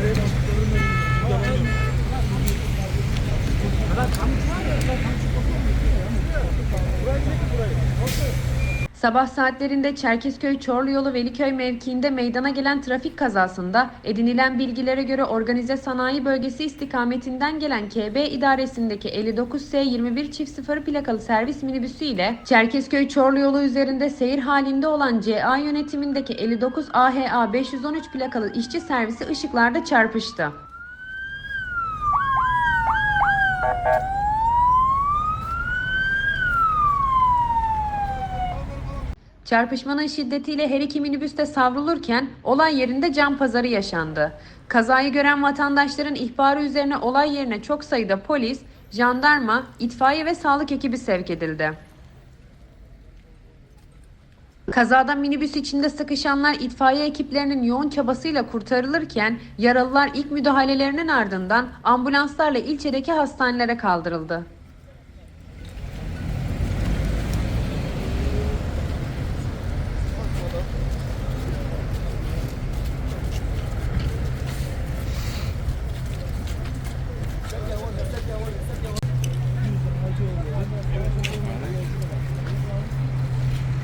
Thank you. Sabah saatlerinde Çerkezköy Çorlu yolu Veliköy mevkiinde meydana gelen trafik kazasında edinilen bilgilere göre organize sanayi bölgesi istikametinden gelen KB idaresindeki 59S21 çift 0 plakalı servis minibüsü ile Çerkezköy Çorlu yolu üzerinde seyir halinde olan CA yönetimindeki 59 AHA 513 plakalı işçi servisi ışıklarda çarpıştı. Çarpışmanın şiddetiyle her iki minibüs de savrulurken olay yerinde can pazarı yaşandı. Kazayı gören vatandaşların ihbarı üzerine olay yerine çok sayıda polis, jandarma, itfaiye ve sağlık ekibi sevk edildi. Kazada minibüs içinde sıkışanlar itfaiye ekiplerinin yoğun çabasıyla kurtarılırken yaralılar ilk müdahalelerinin ardından ambulanslarla ilçedeki hastanelere kaldırıldı.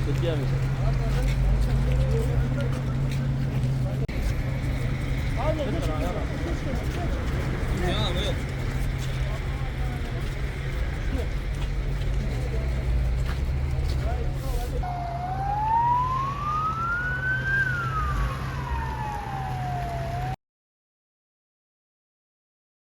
C'est bien, mais...